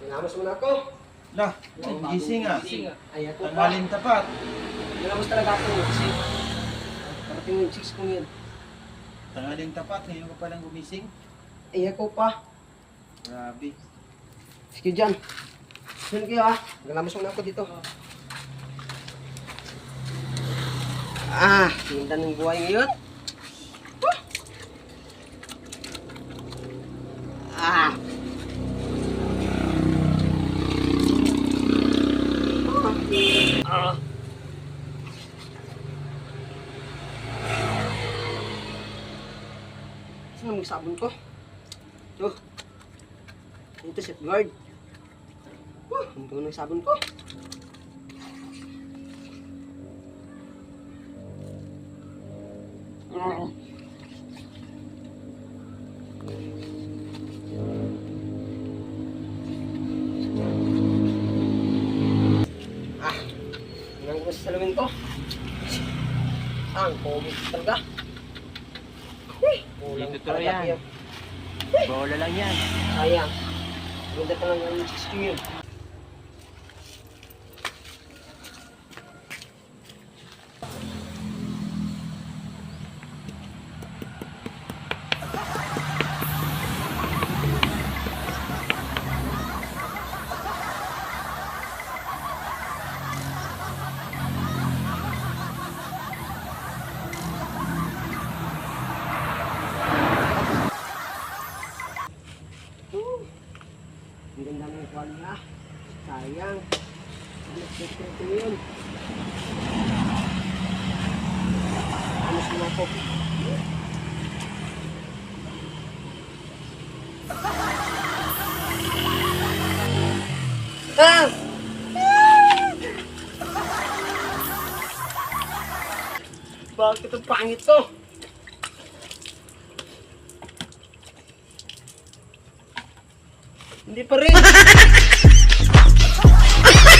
Nilamos mo na ako. Lah, gising ah. Ay, ako pa. Tanghalin tapat. Nilamos talaga ako. Kasi, parating yung chicks ko yun. Tanghalin tapat, ngayon ka palang gumising. Ay, ako pa. Grabe. Sige dyan. Yun kayo ah. Nilamos mo na ako dito. Ah, ganda ng buhay ngayon. Ah. Ah. Saan ang sabon ko? Ito. Ito safeguard. Wah, ang bango ng sabon ko. Ah. Ang gusto sa salamin ko. Ang pogi talaga. Kulang Dito talaga yan. Bola lang yan. Sayang. Ganda ang chicks ko yun. Ang ganda ng kwal niya. Sayang. Nag-expect ko yun. Ano sila ko? Ah! Bakit ang pangit to? Hindi pa rin.